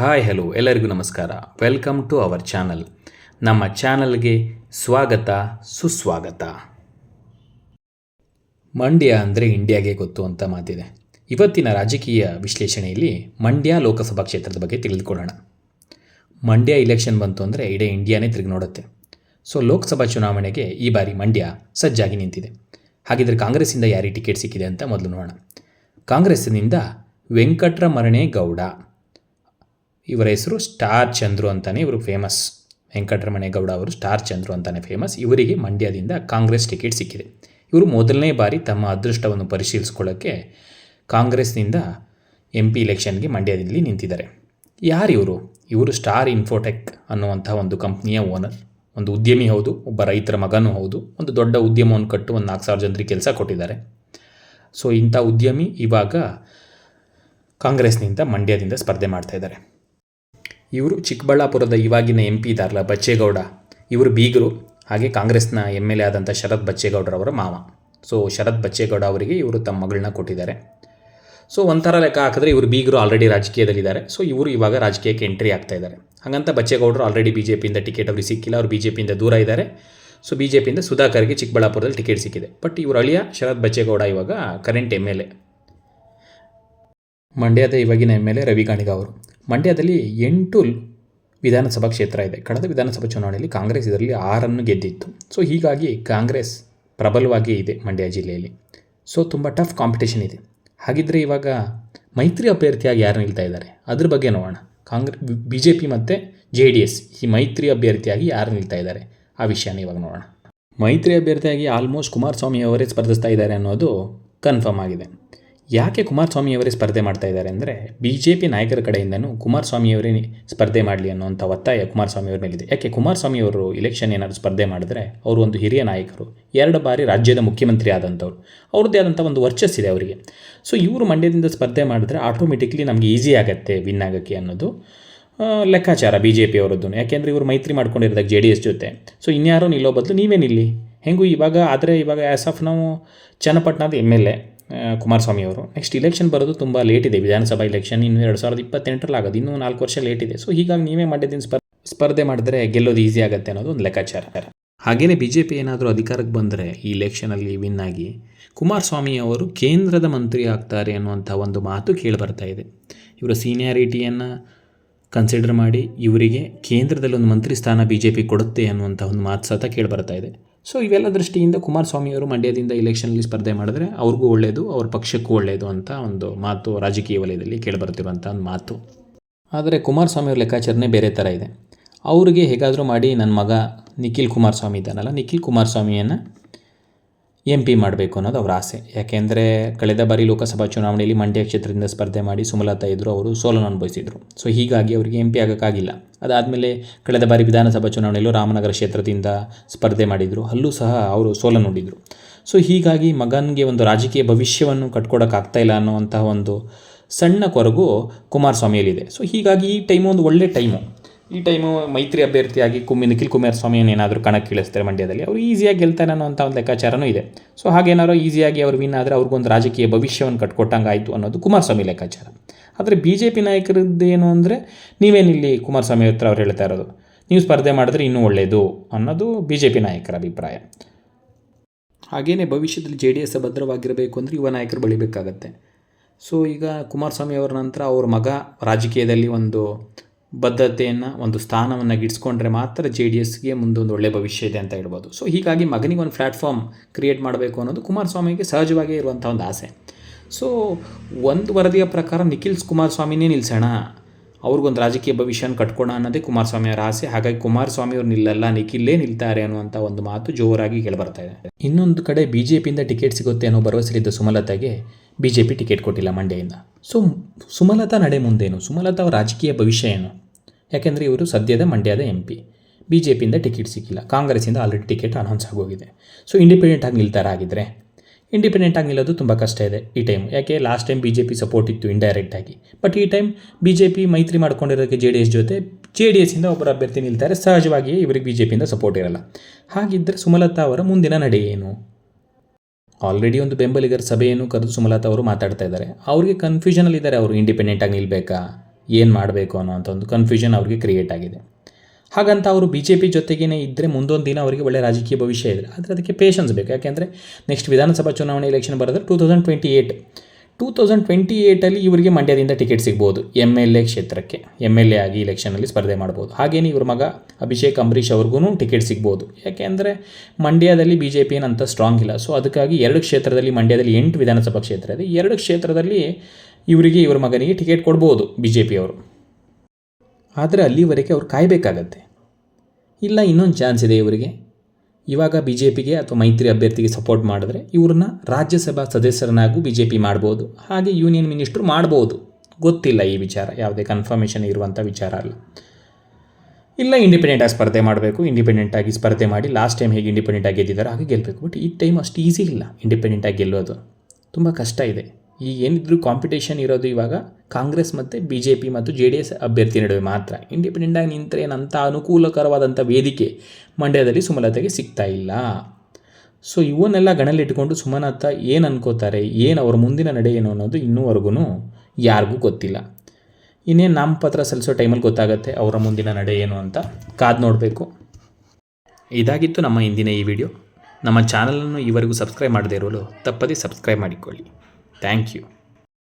Hi, hello, ಎಲ್ಲರಿಗೂ ನಮಸ್ಕಾರ. Welcome to our channel ನಮ್ಮ ಚಾನಲ್ಗೆ ಸ್ವಾಗತ, ಸುಸ್ವಾಗತ. ಮಂಡ್ಯ ಅಂದರೆ ಇಂಡಿಯಾಗೆ ಗೊತ್ತು ಅಂತ ಮಾತಿದೆ. ಇವತ್ತಿನ ರಾಜಕೀಯ ವಿಶ್ಲೇಷಣೆಯಲ್ಲಿ ಮಂಡ್ಯ ಲೋಕಸಭಾ ಕ್ಷೇತ್ರದ ಬಗ್ಗೆ ತಿಳಿದುಕೊಳ್ಳೋಣ. ಮಂಡ್ಯ ಇಲೆಕ್ಷನ್ ಬಂತು ಅಂದರೆ ಇಡೀ ಇಂಡಿಯಾನೇ ತಿರುಗಿ ನೋಡುತ್ತೆ. ಸೊ ಲೋಕಸಭಾ ಚುನಾವಣೆಗೆ ಈ ಬಾರಿ ಮಂಡ್ಯ ಸಜ್ಜಾಗಿ ನಿಂತಿದೆ. ಹಾಗಿದ್ರೆ ಕಾಂಗ್ರೆಸ್ಸಿಂದ ಯಾರಿಗೆ ಟಿಕೆಟ್ ಸಿಕ್ಕಿದೆ ಅಂತ ಮೊದಲು ನೋಡೋಣ. ಕಾಂಗ್ರೆಸ್ಸಿನಿಂದ ವೆಂಕಟ್ರಮರಣೆ ಗೌಡ ಇವರ ಹೆಸರು ಸ್ಟಾರ್ ಚಂದ್ರು ಅಂತಲೇ ಇವರು ಫೇಮಸ್ ವೆಂಕಟರಮಣೇಗೌಡ ಅವರು ಸ್ಟಾರ್ ಚಂದ್ರು ಅಂತಲೇ ಫೇಮಸ್ ಇವರಿಗೆ ಮಂಡ್ಯದಿಂದ ಕಾಂಗ್ರೆಸ್ ಟಿಕೆಟ್ ಸಿಕ್ಕಿದೆ. ಇವರು ಮೊದಲನೇ ಬಾರಿ ತಮ್ಮ ಅದೃಷ್ಟವನ್ನು ಪರಿಶೀಲಿಸ್ಕೊಳ್ಳೋಕ್ಕೆ ಕಾಂಗ್ರೆಸ್ನಿಂದ ಎಂ ಪಿ ಇಲೆಕ್ಷನ್ಗೆ ಮಂಡ್ಯದಲ್ಲಿ ನಿಂತಿದ್ದಾರೆ. ಯಾರು ಇವರು? ಇವರು ಸ್ಟಾರ್ ಇನ್ಫೋಟೆಕ್ ಅನ್ನುವಂಥ ಒಂದು ಕಂಪ್ನಿಯ ಓನರ್ ಒಂದು ಉದ್ಯಮಿ ಹೌದು, ಒಬ್ಬ ರೈತರ ಮಗನೂ ಹೌದು, ಒಂದು ದೊಡ್ಡ ಉದ್ಯಮವನ್ನು ಕಟ್ಟು ಒಂದು ನಾಲ್ಕು ಸಾವಿರ ಜನರಿಗೆ ಕೆಲಸ ಕೊಟ್ಟಿದ್ದಾರೆ. ಸೊ ಇಂಥ ಉದ್ಯಮಿ ಇವಾಗ ಕಾಂಗ್ರೆಸ್ನಿಂದ ಮಂಡ್ಯದಿಂದ ಸ್ಪರ್ಧೆ ಮಾಡ್ತಾ ಇವರು ಚಿಕ್ಕಬಳ್ಳಾಪುರದ ಇವಾಗಿನ ಎಂ ಪಿ ಇದಾರಲ್ಲ ಬಚ್ಚೇಗೌಡ, ಇವರು ಬೀಗರು, ಹಾಗೆ ಕಾಂಗ್ರೆಸ್ನ ಎಂ ಎಲ್ ಎ ಆದಂಥ ಶರತ್ ಬಚ್ಚೇಗೌಡರವರ ಮಾವ. ಸೊ ಶರತ್ ಬಚ್ಚೇಗೌಡ ಅವರಿಗೆ ಇವರು ತಮ್ಮ ಮಗಳನ್ನ ಕೊಟ್ಟಿದ್ದಾರೆ. ಸೊ ಒಂಥರ ಲೆಕ್ಕ ಹಾಕಿದ್ರೆ ಇವರು ಬೀಗರು ಆಲ್ರೆಡಿ ರಾಜಕೀಯದಲ್ಲಿದ್ದಾರೆ. ಸೊ ಇವರು ಇವಾಗ ರಾಜಕೀಯಕ್ಕೆ ಎಂಟ್ರಿ ಆಗ್ತಾ ಇದ್ದಾರೆ. ಹಾಗಂತ ಬಚ್ಚೇಗೌಡರು ಆಲ್ರೆಡಿ ಬಿ ಜೆ ಪಿಯಿಂದ ಟಿಕೆಟ್ ಅವ್ರಿಗೆ ಸಿಕ್ಕಿಲ್ಲ, ಅವರು ಬಿ ಜೆ ಪಿಯಿಂದ ದೂರ ಇದ್ದಾರೆ. ಸೊ ಬಿ ಜೆ ಪಿಯಿಂದ ಸುಧಾಕರ್ಗೆ ಚಿಕ್ಕಬಳ್ಳಾಪುರದಲ್ಲಿ ಟಿಕೆಟ್ ಸಿಕ್ಕಿದೆ. ಬಟ್ ಇವರು ಅಳಿಯ ಶರತ್ ಬಚ್ಚೇಗೌಡ ಇವಾಗ ಕರೆಂಟ್ ಎಂ ಎಲ್ ಎ ಮಂಡ್ಯದ ಇವಾಗಿನ M L A Ravi Kaniga ಅವರು. ಮಂಡ್ಯದಲ್ಲಿ ಎಂಟು ವಿಧಾನಸಭಾ ಕ್ಷೇತ್ರ ಇದೆ. ಕಳೆದ ವಿಧಾನಸಭಾ ಚುನಾವಣೆಯಲ್ಲಿ ಕಾಂಗ್ರೆಸ್ ಇದರಲ್ಲಿ ಆರನ್ನು ಗೆದ್ದಿತ್ತು. ಸೊ ಹೀಗಾಗಿ ಕಾಂಗ್ರೆಸ್ ಪ್ರಬಲವಾಗಿ ಇದೆ ಮಂಡ್ಯ ಜಿಲ್ಲೆಯಲ್ಲಿ. ಸೊ ತುಂಬ ಟಫ್ ಕಾಂಪಿಟೇಷನ್ ಇದೆ. ಹಾಗಿದ್ದರೆ ಇವಾಗ ಮೈತ್ರಿ ಅಭ್ಯರ್ಥಿಯಾಗಿ ಯಾರು ನಿಲ್ತಾ ಇದ್ದಾರೆ? ಅದ್ರ ಬಗ್ಗೆ ನೋಡೋಣ. ಕಾಂಗ್ರೆಸ್ ಬಿ ಜೆ ಪಿ ಮತ್ತು ಜೆ ಡಿ ಎಸ್ ಈ ಮೈತ್ರಿ ಅಭ್ಯರ್ಥಿಯಾಗಿ ಯಾರು ನಿಲ್ತಾ ಇದ್ದಾರೆ? ಆ ವಿಷಯನ ಇವಾಗ ನೋಡೋಣ. ಮೈತ್ರಿ ಅಭ್ಯರ್ಥಿಯಾಗಿ ಆಲ್ಮೋಸ್ಟ್ ಕುಮಾರಸ್ವಾಮಿ ಅವರೇ ಸ್ಪರ್ಧಿಸ್ತಾ ಇದ್ದಾರೆ ಅನ್ನೋದು ಕನ್ಫರ್ಮ್ ಆಗಿದೆ. ಯಾಕೆ ಕುಮಾರಸ್ವಾಮಿಯವರೇ ಸ್ಪರ್ಧೆ ಮಾಡ್ತಾ ಇದ್ದಾರೆ ಅಂದರೆ ಬಿ ಜೆ ಪಿ ನಾಯಕರ ಕಡೆಯಿಂದನೂ ಕುಮಾರಸ್ವಾಮಿಯವರೇ ಸ್ಪರ್ಧೆ ಮಾಡಲಿ ಅನ್ನೋಂಥ ಒತ್ತಾಯ ಕುಮಾರಸ್ವಾಮಿ ಅವ್ರ ಮೇಲಿದೆ. ಯಾಕೆ ಕುಮಾರಸ್ವಾಮಿಯವರು ಇಲೆಕ್ಷನ್ ಏನಾದರೂ ಸ್ಪರ್ಧೆ ಮಾಡಿದ್ರೆ ಅವರು ಒಂದು ಹಿರಿಯ ನಾಯಕರು, ಎರಡು ಬಾರಿ ರಾಜ್ಯದ ಮುಖ್ಯಮಂತ್ರಿ ಆದಂಥವ್ರು, ಅವ್ರದ್ದೇ ಆದಂಥ ಒಂದು ವರ್ಚಸ್ಸಿದೆ ಅವರಿಗೆ. ಸೊ ಇವರು ಮಂಡ್ಯದಿಂದ ಸ್ಪರ್ಧೆ ಮಾಡಿದ್ರೆ ಆಟೋಮೆಟಿಕ್ಲಿ ನಮಗೆ ಈಸಿ ಆಗುತ್ತೆ ವಿನ್ ಆಗೋಕ್ಕೆ ಅನ್ನೋದು ಲೆಕ್ಕಾಚಾರ ಬಿ ಜೆ ಪಿ ಅವರದ್ದು ಯಾಕೆಂದರೆ ಇವರು ಮೈತ್ರಿ ಮಾಡ್ಕೊಂಡಿರೋದಾಗ ಜೆ ಡಿ ಎಸ್ ಜೊತೆ. ಸೊ ಇನ್ಯಾರೋ ನಿಲ್ಲೋ ಬದಲು ನೀವೇ ನಿಲ್ಲಿ. ಹೆಂಗೂ ಇವಾಗ, ಆದರೆ ಇವಾಗ ಆ್ಯಸ್ ಆಫ್ ನಾವು ಚನ್ನಪಟ್ಟಣದ ಎಂ ಎಲ್ ಎ ಕುಮಾರಸ್ವಾಮಿ ಅವರು. ನೆಕ್ಸ್ಟ್ ಇಲೆಕ್ಷನ್ ಬರೋದು ತುಂಬ ಲೇಟ್ ಇದೆ. ವಿಧಾನಸಭಾ ಇಲೆಕ್ಷನ್ ಇನ್ನು ಎರಡು ಸಾವಿರದ ಇಪ್ಪತ್ತೆಂಟರಲ್ಲಿ ಆಗೋದು. ಇನ್ನೂ ನಾಲ್ಕು ವರ್ಷ ಲೇಟ್ ಇದೆ. ಸೊ ಹೀಗಾಗಿ ನೀವೇ ಮಾಡಿದ್ದೀನಿ ಸ್ಪರ್, ಸ್ಪರ್ಧೆ ಮಾಡಿದ್ರೆ ಗೆಲ್ಲೋದು ಈಸಿ ಆಗುತ್ತೆ ಅನ್ನೋದು ಒಂದು ಲೆಕ್ಕಾಚಾರ. ಹಾಗೆಯೇ ಬಿ ಜೆ ಪಿ ಏನಾದರೂ ಅಧಿಕಾರಕ್ಕೆ ಬಂದರೆ ಈ ಇಲೆಕ್ಷನಲ್ಲಿ ವಿನ್ ಆಗಿ ಕುಮಾರಸ್ವಾಮಿ ಅವರು ಕೇಂದ್ರದ ಮಂತ್ರಿ ಆಗ್ತಾರೆ ಅನ್ನುವಂಥ ಒಂದು ಮಾತು ಕೇಳಿ ಬರ್ತಾ ಇದೆ. ಇವರ ಸೀನಿಯಾರಿಟಿಯನ್ನು ಕನ್ಸಿಡರ್ ಮಾಡಿ ಇವರಿಗೆ ಕೇಂದ್ರದಲ್ಲಿ ಒಂದು ಮಂತ್ರಿ ಸ್ಥಾನ ಬಿ ಜೆ ಪಿ ಕೊಡುತ್ತೆ ಅನ್ನುವಂಥ ಒಂದು ಮಾತು ಸತ ಕೇಳಿಬರ್ತಾ ಇದೆ. ಸೊ ಇವೆಲ್ಲ ದೃಷ್ಟಿಯಿಂದ ಕುಮಾರಸ್ವಾಮಿ ಅವರು ಮಂಡ್ಯದಿಂದ ಇಲೆಕ್ಷನಲ್ಲಿ ಸ್ಪರ್ಧೆ ಮಾಡಿದ್ರೆ ಅವ್ರಿಗೂ ಒಳ್ಳೆಯದು ಅವ್ರ ಪಕ್ಷಕ್ಕೂ ಒಳ್ಳೆಯದು ಅಂತ ಒಂದು ಮಾತು ರಾಜಕೀಯ ವಲಯದಲ್ಲಿ ಕೇಳಿಬರ್ತಿರುವಂಥ ಒಂದು ಮಾತು. ಆದರೆ ಕುಮಾರಸ್ವಾಮಿ ಅವ್ರ ಲೆಕ್ಕಾಚಾರನೇ ಬೇರೆ ಥರ ಇದೆ. ಅವರಿಗೆ ಹೇಗಾದರೂ ಮಾಡಿ ನನ್ನ ಮಗ ನಿಖಿಲ್ ಕುಮಾರಸ್ವಾಮಿ ಇದ್ದಾನಲ್ಲ, ನಿಖಿಲ್ ಕುಮಾರಸ್ವಾಮಿಯನ್ನು ಎಂ ಪಿ ಮಾಡಬೇಕು ಅನ್ನೋದು ಅವರ ಆಸೆ. ಯಾಕೆಂದರೆ ಕಳೆದ ಬಾರಿ ಲೋಕಸಭಾ ಚುನಾವಣೆಯಲ್ಲಿ ಮಂಡ್ಯ ಕ್ಷೇತ್ರದಿಂದ ಸ್ಪರ್ಧೆ ಮಾಡಿ ಸುಮಲತಾ ಇದ್ದರು ಅವರು ಸೋಲನ್ನು ಅನುಭವಿಸಿದರು. ಸೊ ಹೀಗಾಗಿ ಅವರಿಗೆ ಎಂ ಪಿ ಆಗೋಕ್ಕಾಗಿಲ್ಲ. ಅದಾದಮೇಲೆ ಕಳೆದ ಬಾರಿ ವಿಧಾನಸಭಾ ಚುನಾವಣೆಯಲ್ಲೂ ರಾಮನಗರ ಕ್ಷೇತ್ರದಿಂದ ಸ್ಪರ್ಧೆ ಮಾಡಿದರು. ಅಲ್ಲೂ ಸಹ ಅವರು ಸೋಲನ್ನು ನೋಡಿದರು. ಸೊ ಹೀಗಾಗಿ ಮಗನಿಗೆ ಒಂದು ರಾಜಕೀಯ ಭವಿಷ್ಯವನ್ನು ಕಟ್ಕೊಡೋಕ್ಕಾಗ್ತಾ ಇಲ್ಲ ಅನ್ನುವಂತಹ ಒಂದು ಸಣ್ಣ ಕೊರಗು ಕುಮಾರಸ್ವಾಮಿಯಲ್ಲಿದೆ. ಸೊ ಹೀಗಾಗಿ ಈ ಟೈಮು ಒಂದು ಒಳ್ಳೆ ಟೈಮು ಈ ಟೈಮು ಮೈತ್ರಿ ಅಭ್ಯರ್ಥಿಯಾಗಿ ಕುಮ್ಮಿ ನಿಖಿಲ್ ಕುಮಾರಸ್ವಾಮಿಯನ್ನು ಏನಾದರೂ ಕಣಕ್ಕೆ ಇಳಿಸ್ತಾರೆ ಮಂಡ್ಯದಲ್ಲಿ, ಅವರು ಈಸಿಯಾಗಿ ಗೆಲ್ತಾರೆ ಅನ್ನೋಂಥ ಒಂದು ಲೆಕ್ಕಾಚಾರನೂ ಇದೆ. ಸೊ ಹಾಗೇನಾದ್ರು ಈಸಿಯಾಗಿ ಅವ್ರು ವಿನ್ ಆದರೆ ಅವ್ರಿಗೊಂದು ರಾಜಕೀಯ ಭವಿಷ್ಯವನ್ನು ಕಟ್ಕೊಟ್ಟಂಗೆ ಆಯಿತು ಅನ್ನೋದು ಕುಮಾರಸ್ವಾಮಿ ಲೆಕ್ಕಾಚಾರ. ಆದರೆ ಬಿ ಜೆ ಪಿ ನಾಯಕರದ್ದು ಏನು ಅಂದರೆ ನೀವೇನಿಲ್ಲಿ ಕುಮಾರಸ್ವಾಮಿ ಹತ್ರ ಅವ್ರು ಹೇಳ್ತಾ ಇರೋದು? ನೀವು ಸ್ಪರ್ಧೆ ಮಾಡಿದ್ರೆ ಇನ್ನೂ ಒಳ್ಳೆಯದು ಅನ್ನೋದು ಬಿ ಜೆ ಪಿ ನಾಯಕರ ಅಭಿಪ್ರಾಯ. ಹಾಗೆಯೇ ಭವಿಷ್ಯದಲ್ಲಿ ಜೆ ಡಿ ಎಸ್ ಭದ್ರವಾಗಿರಬೇಕು ಅಂದರೆ ಯುವ ನಾಯಕರು ಬೆಳಿಬೇಕಾಗತ್ತೆ. ಸೊ ಈಗ ಕುಮಾರಸ್ವಾಮಿ ಅವರ ನಂತರ ಅವ್ರ ಮಗ ರಾಜಕೀಯದಲ್ಲಿ ಒಂದು ಬದ್ಧತೆಯನ್ನು ಒಂದು ಸ್ಥಾನವನ್ನು ಗಿಡಿಸ್ಕೊಂಡ್ರೆ ಮಾತ್ರ ಜೆ ಡಿ ಎಸ್ಗೆ ಒಂದು ಒಳ್ಳೆಯ ಭವಿಷ್ಯ ಇದೆ ಅಂತ ಹೇಳ್ಬೋದು. ಸೊ ಹೀಗಾಗಿ ಮಗನಿಗೆ ಒಂದು ಪ್ಲ್ಯಾಟ್ಫಾರ್ಮ್ ಕ್ರಿಯೇಟ್ ಮಾಡಬೇಕು ಅನ್ನೋದು ಕುಮಾರಸ್ವಾಮಿಗೆ ಸಹಜವಾಗಿ ಇರುವಂಥ ಒಂದು ಆಸೆ. ಸೊ ಒಂದು ವರದಿಯ ಪ್ರಕಾರ ನಿಖಿಲ್ ಕುಮಾರಸ್ವಾಮಿನೇ ನಿಲ್ಲಿಸೋಣ ಅವ್ರಿಗೊಂದು ರಾಜಕೀಯ ಭವಿಷ್ಯನ ಕಟ್ಕೋಣ ಅನ್ನೋದೇ ಕುಮಾರಸ್ವಾಮಿಯವರ ಆಸೆ. ಹಾಗಾಗಿ ಕುಮಾರಸ್ವಾಮಿ ಅವ್ರು ನಿಲ್ಲಲ್ಲ, ನಿಖಿಲ್ಲೇ ನಿಲ್ತಾರೆ ಅನ್ನುವಂಥ ಒಂದು ಮಾತು ಜೋರಾಗಿ ಕೇಳಿಬರ್ತಾ ಇದೆ. ಇನ್ನೊಂದು ಕಡೆ ಬಿ ಜೆ ಪಿಯಿಂದ ಟಿಕೆಟ್ ಸಿಗುತ್ತೆ ಅನ್ನೋ ಭರವಸೆಲಿದ್ದ ಸುಮಲತಾಗೆ ಬಿ ಜೆ ಪಿ ಟಿಕೆಟ್ ಕೊಟ್ಟಿಲ್ಲ ಮಂಡ್ಯದಿಂದ. ಸೊ ಸುಮಲತಾ ನಡೆ ಮುಂದೇನು? ಸುಮಲತಾ ಅವರ ರಾಜಕೀಯ ಭವಿಷ್ಯ ಏನು? ಯಾಕೆಂದರೆ ಇವರು ಸದ್ಯದ ಮಂಡ್ಯದ ಎಂ ಪಿ ಬಿ ಜೆ ಪಿಯಿಂದ ಟಿಕೆಟ್ ಸಿಕ್ಕಿಲ್ಲ. ಕಾಂಗ್ರೆಸ್ಸಿಂದ ಆಲ್ರೆಡಿ ಟಿಕೆಟ್ ಅನೌನ್ಸ್ ಆಗೋಗಿದೆ. ಸೊ ಇಂಡಿಪೆಂಡೆಂಟ್ ಆಗಿದ್ದರೆ ಇಂಡಿಪೆಂಡೆಂಟ್ ಆಗಿ ನಿಲ್ಲೋದು ತುಂಬ ಕಷ್ಟ ಇದೆ ಈ ಟೈಮ್ ಯಾಕೆ? Last time B J P support ಇತ್ತು ಇಂಡೈರೆಕ್ಟ್ ಆಗಿ. ಬಟ್ ಈ ಟೈಮ್ ಬಿ ಜೆ ಪಿ ಮೈತ್ರಿ ಮಾಡ್ಕೊಂಡಿರೋದಕ್ಕೆ ಜೆ ಡಿ ಎಸ್ ಜೊತೆ ಜೆ ಡಿ ಎಸ್ಸಿಂದ ಒಬ್ಬರು ಅಭ್ಯರ್ಥಿ ನಿಲ್ತಾರೆ. ಸಹಜವಾಗಿಯೇ ಇವರಿಗೆ ಬಿ ಜೆ ಪಿಯಿಂದ ಸಪೋರ್ಟ್ ಇರಲ್ಲ. ಹಾಗಿದ್ದರೆ ಸುಮಲತಾ ಅವರ ಮುಂದಿನ ನಡೆ ಏನು? ಆಲ್ರೆಡಿ ಒಂದು ಬೆಂಬಲಿಗರ ಸಭೆಯನ್ನು ಕರೆದು ಸುಮಲತಾ ಅವರು ಮಾತಾಡ್ತಾ ಇದ್ದಾರೆ. ಅವ್ರಿಗೆ ಕನ್ಫ್ಯೂಷನಲ್ಲಿದ್ದಾರೆ ಅವರು ಇಂಡಿಪೆಂಡೆಂಟಾಗಿ ನಿಲ್ಲಬೇಕಾ ಏನು ಮಾಡಬೇಕು ಅನ್ನೋಂಥ ಒಂದು ಕನ್ಫ್ಯೂಷನ್ ಅವ್ರಿಗೆ ಕ್ರಿಯೇಟ್ ಆಗಿದೆ. ಹಾಗಂತ ಅವರು ಬಿ ಜೆ ಪಿ ಜೊತೆಗೇ ಇದ್ದರೆ ಮುಂದೊಂದು ದಿನ ಅವರಿಗೆ ಒಳ್ಳೆ ರಾಜಕೀಯ ಭವಿಷ್ಯ ಇದೆ. ಆದರೆ ಅದಕ್ಕೆ ಪೇಷನ್ಸ್ ಬೇಕು. ಯಾಕೆಂದರೆ ನೆಕ್ಸ್ಟ್ ವಿಧಾನಸಭಾ ಚುನಾವಣೆ election ಬರೋದ್ರೆ two thousand twenty eight two thousand twenty ಏಯ್ಟಲ್ಲಿ ಇವರಿಗೆ ಮಂಡ್ಯದಿಂದ ಟಿಕೆಟ್ ಸಿಗ್ಬೋದು. ಎಂ ಎಲ್ ಎ ಕ್ಷೇತ್ರಕ್ಕೆ. ಎಂ ಎಲ್ ಎ ಆಗಿ ಇಲೆಕ್ಷನಲ್ಲಿ ಸ್ಪರ್ಧೆ ಮಾಡ್ಬೋದು. ಹಾಗೇನೇ ಇವ್ರ ಮಗ ಅಭಿಷೇಕ್ ಅಂಬರೀಷ್ ಅವ್ರಿಗೂ ಟಿಕೆಟ್ ಸಿಗ್ಬೋದು. ಯಾಕೆಂದರೆ ಮಂಡ್ಯದಲ್ಲಿ ಬಿ ಜೆ ಪಿ ಏನಂತ ಸ್ಟ್ರಾಂಗ್ ಇಲ್ಲ. ಸೊ ಅದಕ್ಕಾಗಿ ಎರಡು ಕ್ಷೇತ್ರದಲ್ಲಿ ಮಂಡ್ಯದಲ್ಲಿ ಎಂಟು ವಿಧಾನಸಭಾ ಕ್ಷೇತ್ರ ಇದೆ. ಎರಡು ಕ್ಷೇತ್ರದಲ್ಲಿ ಇವರಿಗೆ ಇವ್ರ ಮಗನಿಗೆ ಟಿಕೆಟ್ ಕೊಡ್ಬೋದು ಬಿ ಜೆ ಪಿಯವರು ಆದರೆ ಅಲ್ಲಿವರೆಗೆ ಅವ್ರು ಕಾಯಬೇಕಾಗತ್ತೆ. ಇಲ್ಲ ಇನ್ನೊಂದು ಚಾನ್ಸ್ ಇದೆ ಇವರಿಗೆ. ಇವಾಗ ಬಿ ಜೆ ಪಿಗೆ ಅಥವಾ ಮೈತ್ರಿ ಅಭ್ಯರ್ಥಿಗೆ ಸಪೋರ್ಟ್ ಮಾಡಿದ್ರೆ ಇವ್ರನ್ನ ರಾಜ್ಯಸಭಾ ಸದಸ್ಯರನ್ನಾಗೂ ಬಿ ಜೆ ಪಿ ಮಾಡ್ಬೋದು, ಹಾಗೆ ಯೂನಿಯನ್ ಮಿನಿಸ್ಟ್ರು ಮಾಡ್ಬೋದು. ಗೊತ್ತಿಲ್ಲ ಈ ವಿಚಾರ, ಯಾವುದೇ ಕನ್ಫರ್ಮೇಷನ್ ಇರುವಂಥ ವಿಚಾರ ಅಲ್ಲ. ಇಲ್ಲ ಇಂಡಿಪೆಂಡೆಂಟಾಗಿ ಸ್ಪರ್ಧೆ ಮಾಡಬೇಕು ಇಂಡಿಪೆಂಡೆಂಟಾಗಿ ಸ್ಪರ್ಧೆ ಮಾಡಿ ಲಾಸ್ಟ್ ಟೈಮ್ ಹೇಗೆ ಇಂಡಿಪೆಂಡೆಂಟಾಗಿ ಗೆದ್ದಿದ್ದಾರೆ ಹಾಗೆ ಗೆಲ್ಲಬೇಕು ಬಟ್ ಈ ಟೈಮ್ ಅಷ್ಟು ಈಸಿ ಇಲ್ಲ ಇಂಡಿಪೆಂಡೆಂಟಾಗಿ ಗೆಲ್ಲೋದು. ತುಂಬ ಕಷ್ಟ ಇದೆ. ಈಗ ಏನಿದ್ರು ಕಾಂಪಿಟೇಷನ್ ಇರೋದು ಇವಾಗ ಕಾಂಗ್ರೆಸ್ ಮತ್ತು ಬಿ ಜೆ ಪಿ ಮತ್ತು ಜೆ ಡಿ ಎಸ್ ಅಭ್ಯರ್ಥಿ ನಡುವೆ ಮಾತ್ರ. ಇಂಡಿಪೆಂಡೆಂಟಾಗಿ ನಿಂತರೆ ಏನಂತ ಅನುಕೂಲಕರವಾದಂಥ ವೇದಿಕೆ ಮಂಡ್ಯದಲ್ಲಿ ಸುಮಲತೆಗೆ ಸಿಗ್ತಾ ಇಲ್ಲ. ಸೊ ಇವನ್ನೆಲ್ಲ ಗಣಲಿಟ್ಕೊಂಡು ಸುಮಲತ ಏನು ಅನ್ಕೋತಾರೆ, ಏನು ಅವ್ರ ಮುಂದಿನ ನಡೆ ಏನು ಅನ್ನೋದು ಇನ್ನೂವರೆಗೂ ಯಾರಿಗೂ ಗೊತ್ತಿಲ್ಲ. ಇನ್ನೇನು ನಾಮಪತ್ರ ಸಲ್ಲಿಸೋ ಟೈಮಲ್ಲಿ ಗೊತ್ತಾಗುತ್ತೆ ಅವರ ಮುಂದಿನ ನಡೆ ಏನು ಅಂತ ಕಾದು ನೋಡಬೇಕು. ಇದಾಗಿತ್ತು ನಮ್ಮ ಇಂದಿನ ಈ ವಿಡಿಯೋ ನಮ್ಮ ಚಾನಲನ್ನು ಈವರೆಗೂ ಸಬ್ಸ್ಕ್ರೈಬ್ ಮಾಡದೇ ಇರಲು ತಪ್ಪದೇ ಸಬ್ಸ್ಕ್ರೈಬ್ ಮಾಡಿಕೊಳ್ಳಿ. Thank you.